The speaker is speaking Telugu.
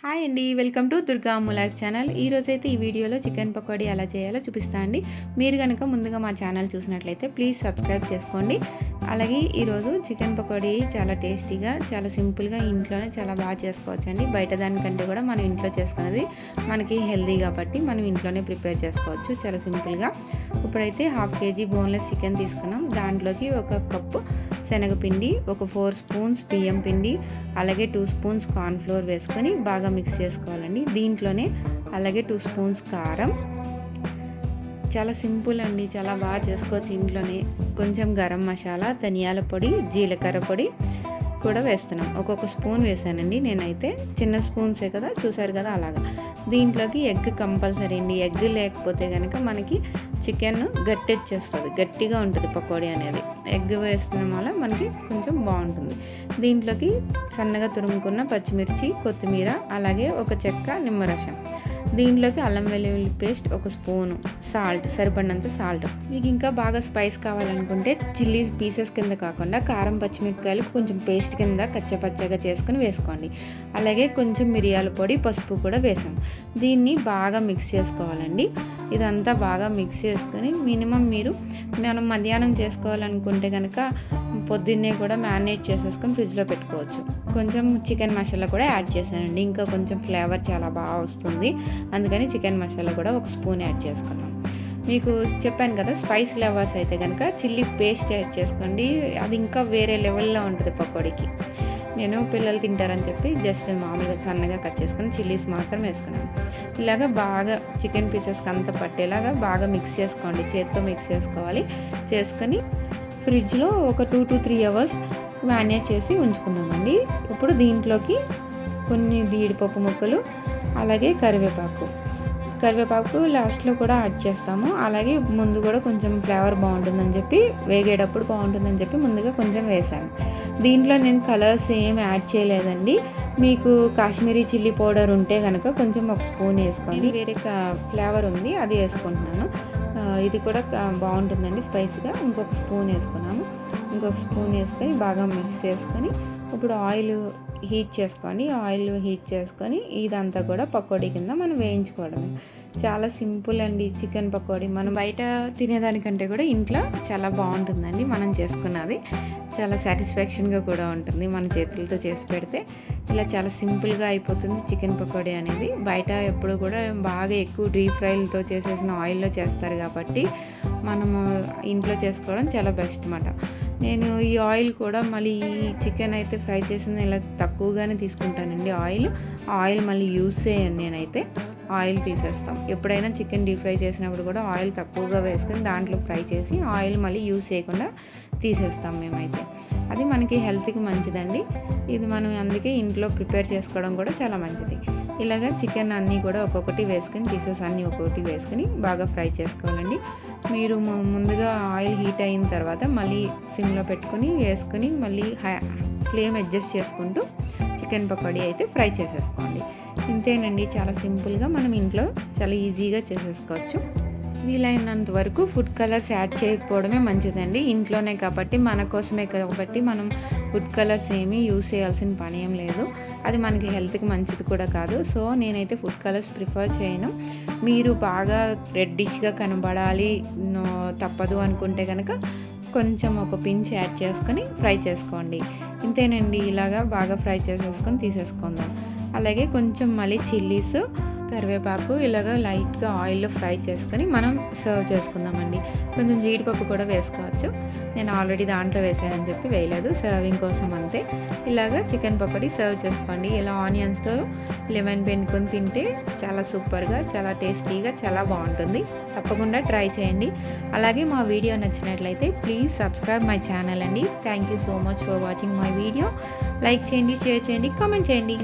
హాయ్ అండి welcome to Durga Ammu life channel. ఈరోజైతే ఈ వీడియోలో చికెన్ పకోడీ ఎలా చేయాలో చూపిస్తా అండి. మీరు కనుక ముందుగా మా ఛానల్ చూసినట్లయితే ప్లీజ్ సబ్స్క్రైబ్ చేసుకోండి. అలాగే ఈరోజు చికెన్ పకోడీ చాలా టేస్టీగా చాలా సింపుల్గా ఇంట్లోనే చాలా బాగా చేసుకోవచ్చు అండి బయట దానికంటే కూడా మనం ఇంట్లో చేసుకున్నది మనకి హెల్దీ కాబట్టి మనం ఇంట్లోనే ప్రిపేర్ చేసుకోవచ్చు చాలా సింపుల్గా. ఇప్పుడైతే హాఫ్ కేజీ బోన్లెస్ చికెన్ తీసుకున్నాం. దాంట్లోకి ఒక కప్పు శనగపిండి ఒక ఫోర్ స్పూన్స్ బియ్యం పిండి అలాగే టూ స్పూన్స్ కార్న్ఫ్లోర్ వేసుకొని బాగా మిక్స్ చేసుకోవాలండి. దీంట్లోనే అలాగే టూ స్పూన్స్ కారం. చాలా సింపుల్ అండి చాలా బాగా చేసుకోవచ్చు ఇంట్లోనే. కొంచెం గరం మసాలా ధనియాల పొడి జీలకర్ర పొడి కూడా వేస్తున్నాం. ఒక్కొక్క స్పూన్ వేసానండి. నేనైతే చిన్న స్పూన్సే కదా చూసారు కదా అలాగా. దీంట్లోకి ఎగ్ కంపల్సరీ అండి. ఎగ్ లేకపోతే కనుక మనకి చికెన్ గట్టెచ్చేస్తుంది. గట్టిగా ఉంటుంది పకోడీ అనేది. ఎగ్ వేసిన వల్ల మనకి కొంచెం బాగుంటుంది. దీంట్లోకి సన్నగా తురుముకున్న పచ్చిమిర్చి కొత్తిమీర అలాగే ఒక చెక్క నిమ్మరసం. దీంట్లోకి అల్లం వెల్లుల్లి పేస్ట్ ఒక స్పూను సాల్ట్ సరిపడినంత సాల్ట్. మీకు ఇంకా బాగా స్పైస్ కావాలనుకుంటే చిల్లీ పీసెస్ కింద కాకుండా కారం పచ్చిమిరపకాయలు కొంచెం పేస్ట్ కింద కచ్చపచ్చగా చేసుకుని వేసుకోండి. అలాగే కొంచెం మిరియాల పొడి పసుపు కూడా వేసాం. దీన్ని బాగా మిక్స్ చేసుకోవాలండి. ఇదంతా బాగా మిక్స్ చేసుకొని మినిమం మీరు మనం మధ్యాహ్నం చేసుకోవాలనుకుంటే కనుక పొద్దున్నే కూడా మ్యారినేట్ చేసేసుకొని ఫ్రిడ్జ్లో పెట్టుకోవచ్చు. కొంచెం చికెన్ మసాలా కూడా యాడ్ చేశానండి. ఇంకా కొంచెం ఫ్లేవర్ చాలా బాగా వస్తుంది. అందుకని చికెన్ మసాలా కూడా ఒక స్పూన్ యాడ్ చేసుకున్నాం. మీకు చెప్పాను కదా స్పైస్ లెవర్స్ అయితే కనుక చిల్లీ పేస్ట్ యాడ్ చేసుకోండి. అది ఇంకా వేరే లెవెల్లో ఉంటుంది పకోడీకి. నేను పిల్లలు తింటారని చెప్పి జస్ట్ మామూలుగా సన్నగా కట్ చేసుకుని చిల్లీస్ మాత్రం వేసుకున్నాను. ఇలాగ బాగా చికెన్ పీసెస్కి అంత పట్టేలాగా బాగా మిక్స్ చేసుకోండి. చేత్తో మిక్స్ చేసుకోవాలి. చేసుకొని ఫ్రిడ్జ్లో ఒక two to three hours marinate చేసి ఉంచుకుందామండి. ఇప్పుడు దీంట్లోకి కొన్ని జీడిపప్పు ముక్కలు అలాగే కరివేపాకు. కరివేపాకు లాస్ట్లో కూడా యాడ్ చేస్తాము. అలాగే ముందు కూడా కొంచెం ఫ్లేవర్ బాగుంటుందని చెప్పి వేగేటప్పుడు బాగుంటుందని చెప్పి ముందుగా కొంచెం వేసాను. దీంట్లో నేను కలర్స్ ఏం యాడ్ చేయలేదండి. మీకు కాశ్మీరీ చిల్లీ పౌడర్ ఉంటే కనుక కొంచెం ఒక స్పూన్ వేసుకోండి. వేరే ఫ్లేవర్ ఉంది అది వేసుకుంటున్నాను. ఇది కూడా బాగుంటుందండి స్పైసీగా. ఇంకొక స్పూన్ వేసుకున్నాము. ఇంకొక స్పూన్ వేసుకొని బాగా మిక్స్ చేసుకొని ఇప్పుడు ఆయిల్ హీట్ చేసుకొని ఆయిల్ హీట్ చేసుకొని ఇదంతా కూడా పకోడీ కింద మనం వేయించుకోవడమే. చాలా సింపుల్ అండి చికెన్ పకోడీ. మనం బయట తినేదానికంటే కూడా ఇంట్లో చాలా బాగుంటుందండి మనం చేసుకున్నది. చాలా సాటిస్ఫాక్షన్గా కూడా ఉంటుంది మన చేతులతో చేసి పెడితే. ఇలా చాలా సింపుల్గా అయిపోతుంది చికెన్ పకోడీ అనేది. బయట ఎప్పుడు కూడా బాగా ఎక్కువ డీప్ ఫ్రైలతో చేసేసిన ఆయిల్లో చేస్తారు కాబట్టి మనము ఇంట్లో చేసుకోవడం చాలా బెస్ట్ అన్నమాట. నేను ఈ ఆయిల్ కూడా మళ్ళీ ఈ చికెన్ అయితే ఫ్రై చేసిన ఇలా తక్కువగానే తీసుకుంటానండి ఆయిల్. ఆయిల్ మళ్ళీ యూస్ చేయను నేనైతే. ఆయిల్ తీసేస్తాం. ఎప్పుడైనా చికెన్ డీప్ ఫ్రై చేసినప్పుడు కూడా ఆయిల్ తక్కువగా వేసుకొని దాంట్లో ఫ్రై చేసి ఆయిల్ మళ్ళీ యూస్ చేయకుండా తీసేస్తాం మేమైతే. అది మనకి హెల్త్కి మంచిదండి. ఇది మనం అందుకే ఇంట్లో ప్రిపేర్ చేసుకోవడం కూడా చాలా మంచిది. ఇలాగ చికెన్ అన్నీ కూడా ఒక్కొక్కటి వేసుకొని పీసెస్ అన్నీ ఒక్కొక్కటి వేసుకొని బాగా ఫ్రై చేసుకోవాలండి. మీరు ముందుగా ఆయిల్ హీట్ అయిన తర్వాత మళ్ళీ సిమ్లో పెట్టుకొని వేసుకొని మళ్ళీ ఫ్లేమ్ అడ్జస్ట్ చేసుకుంటూ చికెన్ పకోడీ అయితే ఫ్రై చేసేసుకోండి. ఇంతేనండి చాలా సింపుల్గా మనం ఇంట్లో చాలా ఈజీగా చేసేసుకోవచ్చు. వీలైనంత వరకు ఫుడ్ కలర్స్ యాడ్ చేయకపోవడమే మంచిదండి. ఇంట్లోనే కాబట్టి మన కోసమే కాబట్టి మనం ఫుడ్ కలర్స్ ఏమీ యూస్ చేయాల్సిన పని ఏం లేదు. అది మనకి హెల్త్కి మంచిది కూడా కాదు. సో నేనైతే ఫుడ్ కలర్స్ ప్రిఫర్ చేయను. మీరు బాగా రెడ్డిష్గా కనబడాలి తప్పదు అనుకుంటే కనుక కొంచెం ఒక పించ్ యాడ్ చేసుకొని ఫ్రై చేసుకోండి. ఇంతేనండి. ఇలాగా బాగా ఫ్రై చేసేసుకొని తీసేసుకుందాం. అలాగే కొంచెం మళ్ళీ చిల్లీస్ కరివేపాకు ఇలాగ లైట్గా ఆయిల్లో ఫ్రై చేసుకొని మనం సర్వ్ చేసుకుందామండి. కొంచెం జీడిపప్పు కూడా వేసుకోవచ్చు. నేను ఆల్రెడీ దాంట్లో వేసానని చెప్పి వేయలేదు. సర్వింగ్ కోసం అంతే. ఇలాగ చికెన్ పకోడీ సర్వ్ చేసుకోండి. ఇలా ఆనియన్స్తో లెమన్ పెండుకొని తింటే చాలా సూపర్గా చాలా టేస్టీగా చాలా బాగుంటుంది. తప్పకుండా ట్రై చేయండి. అలాగే మా వీడియో నచ్చినట్లయితే ప్లీజ్ సబ్స్క్రైబ్ మై ఛానల్ అండి. Thank you so much for watching my video. Like చేయండి షేర్ చేయండి కామెంట్ చేయండి.